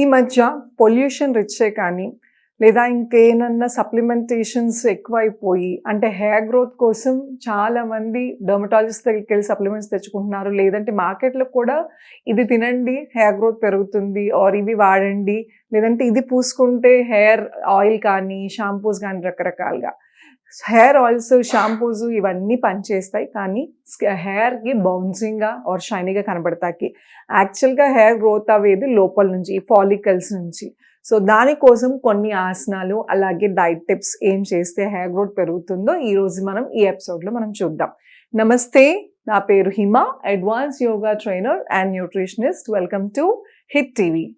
ఈ మధ్య పొల్యూషన్ రిచ్చే కానీ లేదా ఇంకేనన్నా సప్లిమెంటేషన్స్ ఎక్కువైపోయి అంటే హెయిర్ గ్రోత్ కోసం చాలామంది డర్మటాలజిస్ట్ దగ్గరికి వెళ్ళి సప్లిమెంట్స్ తెచ్చుకుంటున్నారు. లేదంటే మార్కెట్లో కూడా ఇది తినండి హెయిర్ గ్రోత్ పెరుగుతుంది ఆర్ ఇవి వాడండి. లేదంటే ఇది పూసుకుంటే హెయిర్ ఆయిల్ కానీ షాంపూస్ కానీ రకరకాలుగా. హెయిర్ ఆయిల్స్ షాంపూస్ ఇవన్నీ పనిచేస్తాయి. కానీ హెయిర్కి బౌన్సింగ్గా ఆర్ షైనీగా కనబడతాకి. యాక్చువల్గా హెయిర్ గ్రోత్ అవ్వేది లోపల నుంచి ఫాలికల్స్ నుంచి. సో దానికోసం కొన్ని ఆసనాలు అలాగే డైట్ టిప్స్ ఏం చేస్తే హెయిర్ గ్రోత్ పెరుగుతుందో ఈరోజు మనం ఈ ఎపిసోడ్లో మనం చూద్దాం. నమస్తే నా పేరు Hima advance yoga trainer and nutritionist. Welcome to Hit TV.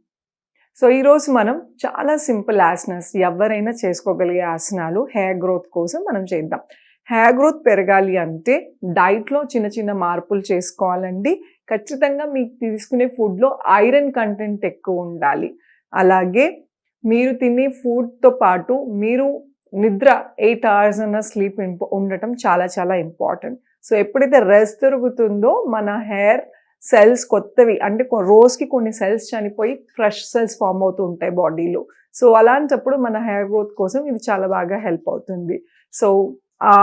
So ఈరోజు మనం చాలా సింపుల్ ఆసనాస్ ఎవరైనా చేసుకోగలిగే ఆసనాలు హెయిర్ గ్రోత్ కోసం మనం చేద్దాం. హెయిర్ గ్రోత్ పెరగాలి అంటే డైట్లో చిన్న చిన్న మార్పులు చేసుకోవాలండి. ఖచ్చితంగా మీకు తీసుకునే ఫుడ్లో ఐరన్ కంటెంట్ ఎక్కువ ఉండాలి. అలాగే మీరు తినే ఫుడ్తో పాటు మీరు నిద్ర ఎయిట్ అవర్స్ అన్న స్లీప్ ఉండటం చాలా చాలా ఇంపార్టెంట్ సో ఎప్పుడైతే రెస్ట్ దొరుకుతుందో మన హెయిర్ సెల్స్ కొత్తవి అంటే రోజుకి కొన్ని సెల్స్ చనిపోయి ఫ్రెష్ సెల్స్ ఫామ్ అవుతూ ఉంటాయి బాడీలో. సో అలాంటప్పుడు మన హెయిర్ గ్రోత్ కోసం ఇది చాలా బాగా హెల్ప్ అవుతుంది. సో ఆ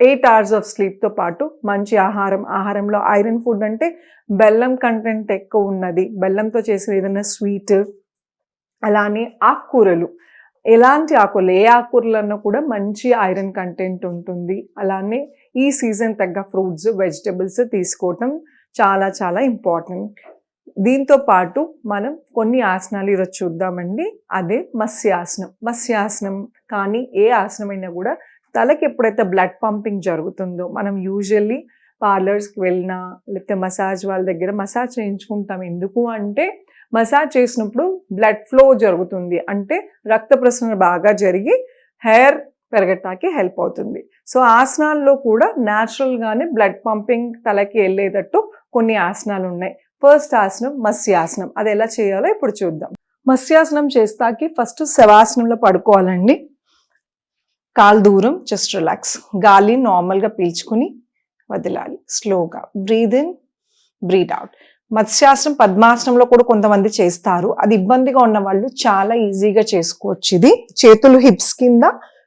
ఎయిట్ అవర్స్ ఆఫ్ స్లీప్తో పాటు మంచి ఆహారం ఆహారంలో ఐరన్ ఫుడ్ అంటే బెల్లం కంటెంట్ ఎక్కువ ఉన్నది. బెల్లంతో చేసిన ఏదైనా స్వీట్ అలానే ఆకుకూరలు. ఎలాంటి ఆకులు ఏ ఆకుకూరలన్నా కూడా మంచి ఐరన్ కంటెంట్ ఉంటుంది. అలానే ఈ సీజన్ తగ్గ ఫ్రూట్స్ వెజిటబుల్స్ తీసుకోవటం చాలా చాలా ఇంపార్టెంట్ దీంతో పాటు మనం కొన్ని ఆసనాలు ఈరోజు చూద్దామండి. అదే మత్స్యాసనం. మత్స్యాసనం కానీ ఏ ఆసనమైనా కూడా తలకి ఎప్పుడైతే బ్లడ్ పంపింగ్ జరుగుతుందో మనం యూజువల్లీ పార్లర్స్కి వెళ్ళినా లేకపోతే మసాజ్ వాళ్ళ దగ్గర మసాజ్ చేయించుకుంటాం. ఎందుకు అంటే మసాజ్ చేసినప్పుడు బ్లడ్ ఫ్లో జరుగుతుంది. అంటే రక్త ప్రసరణ బాగా జరిగి హెయిర్ పెరగటానికి హెల్ప్ అవుతుంది. సో ఆసనాల్లో కూడా న్యాచురల్గానే బ్లడ్ పంపింగ్ తలకి వెళ్ళేటట్టు కొన్ని ఆసనాలు ఉన్నాయి. ఫస్ట్ ఆసనం మత్స్యాసనం అది ఎలా చేయాలో ఇప్పుడు చూద్దాం. మత్స్యాసనం చేస్తాకి ఫస్ట్ శవాసనంలో పడుకోవాలండి. కాలు దూరం జస్ట్ రిలాక్స్ గాలి నార్మల్గా పీల్చుకుని వదిలాలి. స్లోగా బ్రీద్ ఇన్ బ్రీద్ అవుట్ మత్స్యాసనం పద్మాసనంలో కూడా కొంతమంది చేస్తారు. అది ఇబ్బందిగా ఉన్న వాళ్ళు చాలా ఈజీగా చేసుకోవచ్చు ఇది. చేతులు హిప్స్ కింద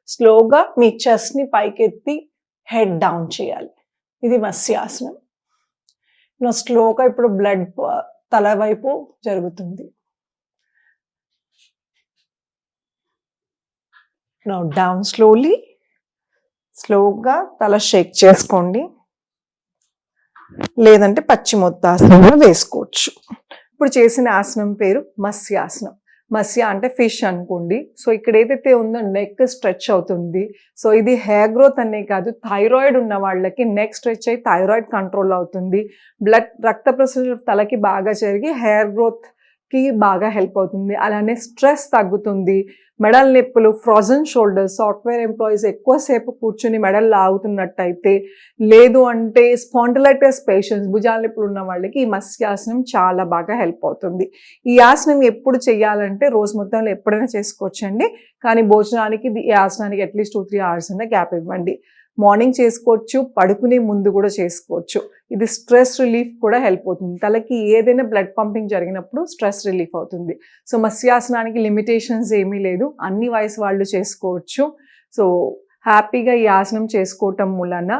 స్లోగా మీ చెస్ట్ని పైకెత్తి హెడ్ డౌన్ చేయాలి. ఇది మత్స్యాసనం. నా స్లోగా ఇప్పుడు బ్లడ్ తల వైపు జరుగుతుంది. No down slowly. స్లోగా తల షేక్ చేసుకోండి. లేదంటే పచ్చి మొత్తాసనం వేసుకోవచ్చు. ఇప్పుడు చేసిన ఆసనం పేరు మత్స్యాసనం. మత్స్య అంటే ఫిష్ అనుకోండి. సో ఇక్కడ ఏదైతే ఉందో నెక్ స్ట్రెచ్ అవుతుంది. సో ఇది హెయిర్ గ్రోత్ అనే కాదు. థైరాయిడ్ ఉన్న వాళ్ళకి నెక్ స్ట్రెచ్ అయ్యి థైరాయిడ్ కంట్రోల్ అవుతుంది. బ్లడ్ రక్త ప్రసరణ తలకి బాగా జరిగి హెయిర్ గ్రోత్ కి బాగా హెల్ప్ అవుతుంది. అలానే స్ట్రెస్ తగ్గుతుంది. మెడల్ నొప్పులు ఫ్రోజన్ షోల్డర్స్ సాఫ్ట్వేర్ ఎంప్లాయీస్ ఎక్కువసేపు కూర్చుని మెడల్ లాగుతున్నట్టయితే లేదు అంటే స్పాండిలైటిస్ పేషెంట్స్ భుజాల నొప్పులు ఉన్న వాళ్ళకి ఈ మత్స్యాసనం చాలా బాగా హెల్ప్ అవుతుంది. ఈ ఆసనం ఎప్పుడు చేయాలంటే రోజు మొత్తంలో ఎప్పుడైనా చేసుకోవచ్చండి. కానీ భోజనానికి ఈ ఆసనానికి at least two three hours అయినా గ్యాప్ ఇవ్వండి. మార్నింగ్ చేసుకోవచ్చు పడుకునే ముందు కూడా చేసుకోవచ్చు. ఇది స్ట్రెస్ రిలీఫ్ కూడా హెల్ప్ అవుతుంది. తలకి ఏదైనా బ్లడ్ పంపింగ్ జరిగినప్పుడు స్ట్రెస్ రిలీఫ్ అవుతుంది. సో మత్స్యాసనానికి లిమిటేషన్స్ ఏమీ లేదు. అన్ని వయసు వాళ్ళు చేసుకోవచ్చు. సో హ్యాపీగా ఈ ఆసనం చేసుకోవటం మూలన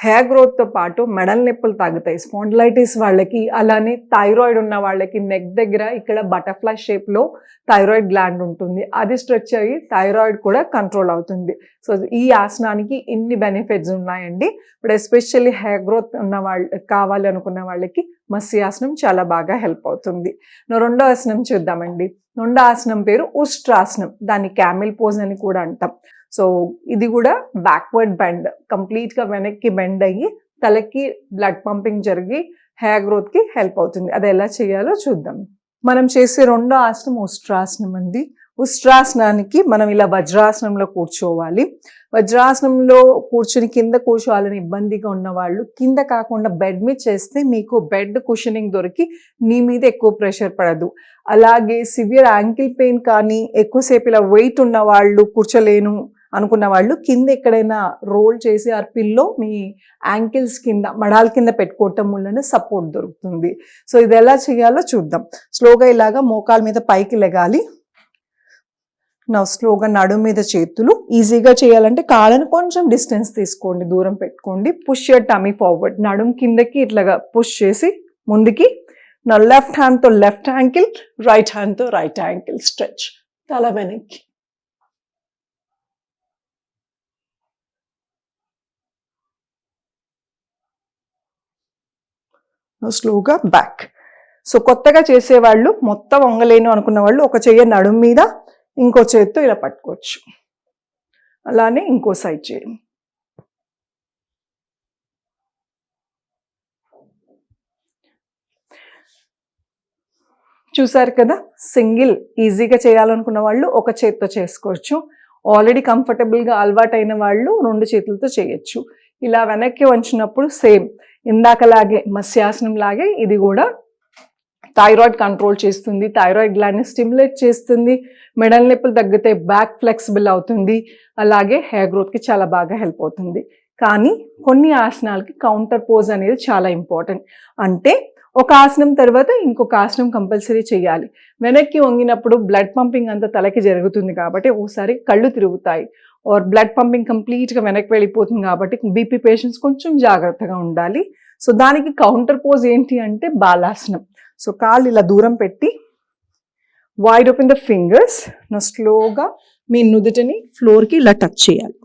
హెయిర్ గ్రోత్తో పాటు మెడల్ నొప్పులు తగ్గుతాయి స్పాండిలైటిస్ వాళ్ళకి అలానే థైరాయిడ్ ఉన్న వాళ్ళకి నెక్ దగ్గర ఇక్కడ బటర్ఫ్లై షేప్లో థైరాయిడ్ గ్లాండ్ ఉంటుంది. అది స్ట్రెచ్ అయ్యి థైరాయిడ్ కూడా కంట్రోల్ అవుతుంది. సో ఈ ఆసనానికి ఇన్ని బెనిఫిట్స్ ఉన్నాయండి. ఇప్పుడు ఎస్పెషల్లీ హెయిర్ గ్రోత్ ఉన్న వాళ్ళు కావాలి అనుకున్న వాళ్ళకి మత్స్యాసనం చాలా బాగా హెల్ప్ అవుతుంది. రెండో ఆసనం చూద్దామండి. రెండో ఆసనం పేరు ఉష్ట్రాసనం. దాన్ని క్యామిల్ పోజ్ అని కూడా అంటాం. సో ఇది కూడా బ్యాక్వర్డ్ బెండ్ కంప్లీట్గా వెనక్కి బెండ్ అయ్యి తలకి బ్లడ్ పంపింగ్ జరిగి హెయిర్ గ్రోత్కి హెల్ప్ అవుతుంది. అది ఎలా చేయాలో చూద్దాం. మనం చేసే రెండో ఆసనం ఉష్ట్రాసనం అండి. ఉష్ట్రాసనానికి మనం ఇలా వజ్రాసనంలో కూర్చోవాలి. వజ్రాసనంలో కూర్చుని కింద కూర్చోవాలని ఇబ్బందిగా ఉన్న వాళ్ళు కింద కాకుండా బెడ్ మీద చేస్తే మీకు బెడ్ కుషనింగ్ దొరికి నీ మీద ఎక్కువ ప్రెషర్ పడదు. అలాగే సివియర్ యాంకిల్ పెయిన్ కానీ ఎక్కువసేపు ఇలా వెయిట్ ఉన్న వాళ్ళు కూర్చోలేను అనుకున్న వాళ్ళు కింద ఎక్కడైనా రోల్ చేసి ఆ పిల్లో మీ యాంకిల్స్ కింద మడాల కింద పెట్టుకోవటం వల్లనే సపోర్ట్ దొరుకుతుంది. సో ఇది ఎలా చేయాలో చూద్దాం. స్లోగా ఇలాగా మోకాల మీద పైకి లెగాలి. నా స్లోగా నడు మీద చేతులు. ఈజీగా చేయాలంటే కాళ్ళని కొంచెం డిస్టెన్స్ తీసుకోండి దూరం పెట్టుకోండి. Push your tummy forward. నడుం కిందకి ఇట్లాగా పుష్ చేసి ముందుకి. నా లెఫ్ట్ హ్యాండ్తో లెఫ్ట్ యాంకిల్ రైట్ హ్యాండ్తో రైట్ యాంకిల్ స్ట్రెచ్. తల వెనక్కి. స్లోగా బ్యాక్ సో కొత్తగా చేసేవాళ్ళు మొత్తం వంగలేను అనుకున్న వాళ్ళు ఒక చెయ్యి నడుము మీద ఇంకో చేత్తో ఇలా పట్టుకోవచ్చు. అలానే ఇంకో సైడ్ చేయండి చూసారు కదా? సింగిల్ ఈజీగా చేయాలనుకున్న వాళ్ళు ఒక చేత్తో చేసుకోవచ్చు. ఆల్రెడీ కంఫర్టబుల్గా అలవాటైన వాళ్ళు రెండు చేతులతో చేయొచ్చు. ఇలా వెనక్కి వంచినప్పుడు సేమ్. ఇందాకలాగే మత్స్యాసనం లాగే ఇది కూడా థైరాయిడ్ కంట్రోల్ చేస్తుంది థైరాయిడ్ గ్లాండ్ని స్టిమ్యులేట్ చేస్తుంది మెడల్ నొప్పులు తగ్గితే బ్యాక్ ఫ్లెక్సిబుల్ అవుతుంది అలాగే హెయిర్ గ్రోత్కి చాలా బాగా హెల్ప్ అవుతుంది. కానీ కొన్ని ఆసనాలకి కౌంటర్ పోజ్ అనేది చాలా ఇంపార్టెంట్ అంటే ఒక ఆసనం తర్వాత ఇంకొక ఆసనం కంపల్సరీ చేయాలి. వెనక్కి వంగినప్పుడు బ్లడ్ పంపింగ్ అంతా తలకి జరుగుతుంది కాబట్టి ఒకసారి కళ్ళు తిరుగుతాయి. ఆర్ బ్లడ్ పంపింగ్ కంప్లీట్గా వెనక్కి వెళ్ళిపోతుంది కాబట్టి బీపీ పేషెంట్స్ కొంచెం జాగ్రత్తగా ఉండాలి. సో దానికి కౌంటర్ పోజ్ ఏంటి అంటే బాలాసనం. సో కాళ్ళు ఇలా దూరం పెట్టి వైడ్ ఓపెన్ ద ఫింగర్స్ నా స్లోగా మీ నుదుటిని ఫ్లోర్కి ఇలా టచ్ చేయాలి.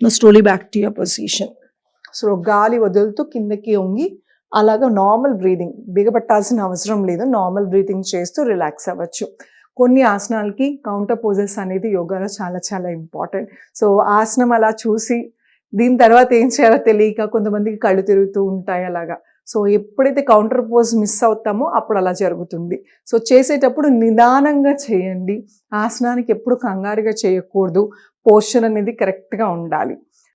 నా slowly back to your position so గాలి వదులుతూ కిందకి వంగి అలాగా నార్మల్ బ్రీదింగ్ బిగపట్టాల్సిన అవసరం లేదు. నార్మల్ బ్రీతింగ్ చేస్తూ రిలాక్స్ అవ్వచ్చు. కొన్ని ఆసనాలకి కౌంటర్ పోజెస్ అనేది యోగాలో చాలా చాలా ఇంపార్టెంట్ సో ఆసనం అలా చూసి దీని తర్వాత ఏం చేయాలో తెలియక కొంతమందికి కళ్ళు తిరుగుతూ ఉంటాయి అలాగా. సో ఎప్పుడైతే కౌంటర్ పోజ్ మిస్ అవుతామో అప్పుడు అలా జరుగుతుంది. సో చేసేటప్పుడు నిదానంగా చేయండి. ఆసనానికి ఎప్పుడు కంగారుగా చేయకూడదు. పోర్షన్ అనేది కరెక్ట్గా ఉండాలి.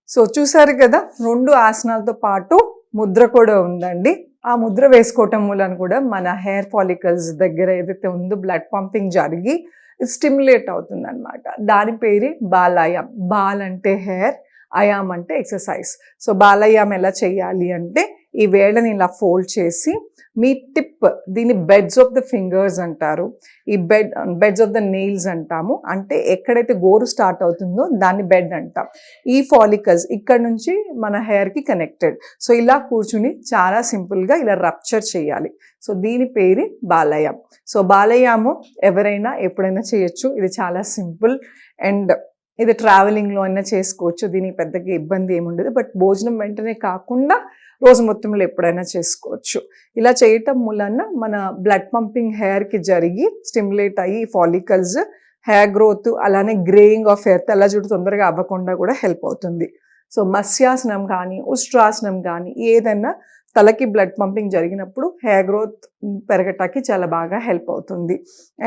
సో చూసారు కదా రెండు ఆసనాలతో పాటు ముద్ర కూడా ఉందండి. ఆ ముద్ర వేసుకోవటం మూలన కూడా మన హెయిర్ ఫాలికల్స్ దగ్గర ఏదైతే ఉందో బ్లడ్ పంపింగ్ జరిగి స్టిమ్యులేట్ అవుతుంది అనమాట దాని పేరే బాలాయామ్ బాల్ అంటే హెయిర్ అయామ్ అంటే ఎక్సర్సైజ్. సో బాలయామ్ ఎలా చేయాలి అంటే ఈ వేళ్ళని ఇలా ఫోల్డ్ చేసి మీ టిప్ దీన్ని బెడ్స్ ఆఫ్ ద ఫింగర్స్ అంటారు. ఈ bed beds of the nails అంటాము. అంటే ఎక్కడైతే గోరు స్టార్ట్ అవుతుందో దాన్ని బెడ్ అంటాం. ఈ ఫాలికల్స్ ఇక్కడ నుంచి మన హెయిర్కి కనెక్టెడ్ సో ఇలా కూర్చుని చాలా సింపుల్గా ఇలా రప్చర్ చేయాలి. సో దీని పేరు బాలయామ్ సో బాలయాము ఎవరైనా ఎప్పుడైనా చేయొచ్చు. ఇది చాలా సింపుల్ అండ్ ఇది ట్రావెలింగ్లో అయినా చేసుకోవచ్చు దీనికి పెద్దగా ఇబ్బంది ఏముండదు బట్ భోజనం వెంటనే కాకుండా రోజు మొత్తంలో ఎప్పుడైనా చేసుకోవచ్చు. ఇలా చేయటం మూలన మన బ్లడ్ పంపింగ్ హెయిర్కి జరిగి స్టిమ్యులేట్ అయ్యి ఫాలికల్స్ హెయిర్ గ్రోత్ అలానే గ్రేయింగ్ ఆఫ్ హెయిర్ తెల్ల జుట్టు తొందరగా అవ్వకుండా కూడా హెల్ప్ అవుతుంది. సో మత్స్యాసనం కానీ ఉష్ట్రాసనం కానీ ఏదైనా తలకి బ్లడ్ పంపింగ్ జరిగినప్పుడు హెయిర్ గ్రోత్ పెరగటానికి చాలా బాగా హెల్ప్ అవుతుంది.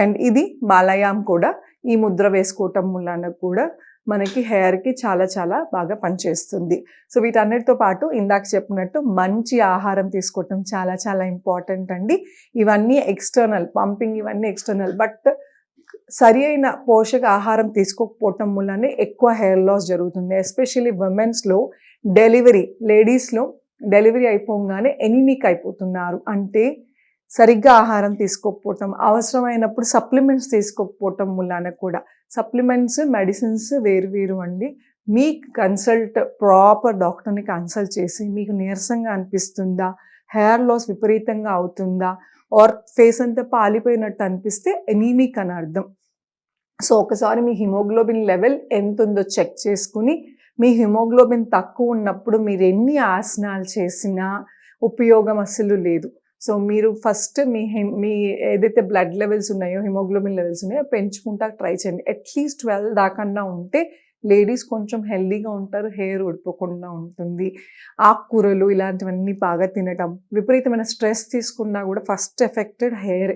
అండ్ ఇది బాలయాం కూడా ఈ ముద్ర వేసుకోవటం వలన కూడా మనకి హెయిర్కి చాలా చాలా బాగా పనిచేస్తుంది. సో వీటన్నిటితో పాటు ఇందాక చెప్పినట్టు మంచి ఆహారం తీసుకోవటం చాలా చాలా ఇంపార్టెంట్ అండి. ఇవన్నీ ఎక్స్టర్నల్ పంపింగ్ ఇవన్నీ ఎక్స్టర్నల్ బట్ సరి అయిన పోషక ఆహారం తీసుకోకపోవటం వల్లనే ఎక్కువ హెయిర్ లాస్ జరుగుతుంది. ఎస్పెషల్లీ ఉమెన్స్లో డెలివరీ లేడీస్లో డెలివరీ అయిపోగానే ఎనిమిక్ అయిపోతున్నారు. అంటే సరిగ్గా ఆహారం తీసుకోకపోవటం అవసరమైనప్పుడు సప్లిమెంట్స్ తీసుకోకపోవటం వలన కూడా. సప్లిమెంట్స్ మెడిసిన్స్ వేరు అండి. మీ కన్సల్ట్ ప్రాపర్ డాక్టర్ని కన్సల్ట్ చేసి మీకు నీరసంగా అనిపిస్తుందా హెయిర్ లాస్ విపరీతంగా అవుతుందా ఆర్ ఫేస్ అంతా పాలిపోయినట్టు అనిపిస్తే ఎనీమిక్ అని అర్థం. సో ఒకసారి మీ హిమోగ్లోబిన్ లెవెల్ ఎంత ఉందో చెక్ చేసుకుని మీ హిమోగ్లోబిన్ తక్కువ ఉన్నప్పుడు మీరు ఎన్ని ఆసనాలు చేసినా ఉపయోగం అసలు లేదు. సో మీరు ఫస్ట్ మీ మీ ఏదైతే బ్లడ్ లెవెల్స్ ఉన్నాయో హిమోగ్లోబిన్ లెవెల్స్ ఉన్నాయో పెంచుకుంటా ట్రై చేయండి. అట్లీస్ట్ ట్వెల్వ్ దాకన్నా ఉంటే లేడీస్ కొంచెం హెల్దీగా ఉంటారు హెయిర్ ఊడిపోకుండా ఉంటుంది. ఆకుకూరలు ఇలాంటివన్నీ బాగా తినటం విపరీతమైన స్ట్రెస్ తీసుకున్నా కూడా first affected hair.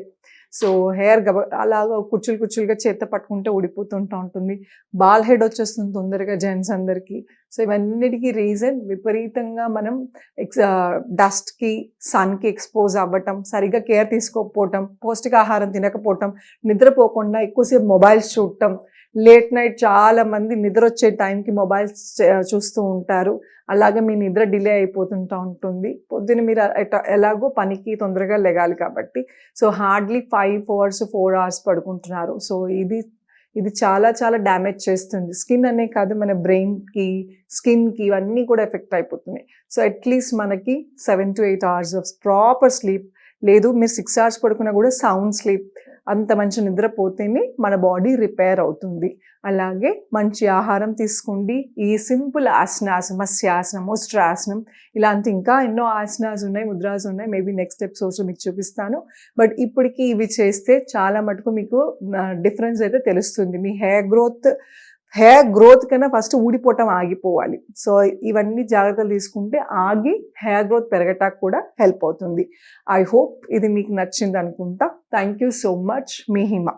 So hair గబ అలాగా కుచ్చులు కుచ్చులుగా చేత పట్టుకుంటే ఊడిపోతుంటూ ఉంటుంది. బాల్ హెడ్ వచ్చేస్తుంది తొందరగా జెంట్స్ అందరికీ. సో ఇవన్నిటికీ రీజన్ విపరీతంగా మనం ఎక్స్ డస్ట్కి సన్కి ఎక్స్పోజ్ అవ్వటం సరిగ్గా కేర్ తీసుకోకపోవటం పౌష్టికాహారం తినకపోవటం నిద్రపోకుండా ఎక్కువసేపు మొబైల్స్ చూడటం లేట్ నైట్ చాలా మంది నిద్ర వచ్చే టైంకి మొబైల్స్ చూస్తూ ఉంటారు. అలాగే మీ నిద్ర డిలే అయిపోతుంటా ఉంటుంది. పొద్దున మీరు ఎలాగో పనికి తొందరగా లెగాలి కాబట్టి. So hardly five hours four hours పడుకుంటున్నారు. So ఇది ఇది చాలా చాలా డ్యామేజ్ చేస్తుంది. స్కిన్ అనే కాదు మన బ్రెయిన్కి స్కిన్కి ఇవన్నీ కూడా ఎఫెక్ట్ అయిపోతున్నాయి. సో అట్లీస్ట్ మనకి seven to eight hours of proper sleep లేదు మీరు సిక్స్ అవర్స్ పడుకున్నా కూడా సౌండ్ స్లీప్ అంత మంచి నిద్రపోతేనే మన బాడీ రిపేర్ అవుతుంది. అలాగే మంచి ఆహారం తీసుకోండి. ఈ సింపుల్ ఆసనాసనం మత్స్యాసనం ఉష్ట్రాసనం ఇలాంటి ఇంకా ఎన్నో ఆసనాస్ ఉన్నాయి ముద్రాస్ ఉన్నాయి. మేబీ నెక్స్ట్ ఎపిసోడ్స్లో మీకు చూపిస్తాను. బట్ ఇప్పటికి ఇవి చేస్తే చాలా మటుకు మీకు డిఫరెన్స్ అయితే తెలుస్తుంది. మీ హెయిర్ గ్రోత్ హెయిర్ గ్రోత్ కన్నా ఫస్ట్ ఊడిపోవటం ఆగిపోవాలి. సో ఇవన్నీ జాగ్రత్తలు తీసుకుంటే ఆగి హెయిర్ గ్రోత్ పెరగటానికి కూడా హెల్ప్ అవుతుంది. ఐ హోప్ ఇది మీకు నచ్చింది అనుకుంటా. థ్యాంక్ యూ సో మచ్ మీ హిమ.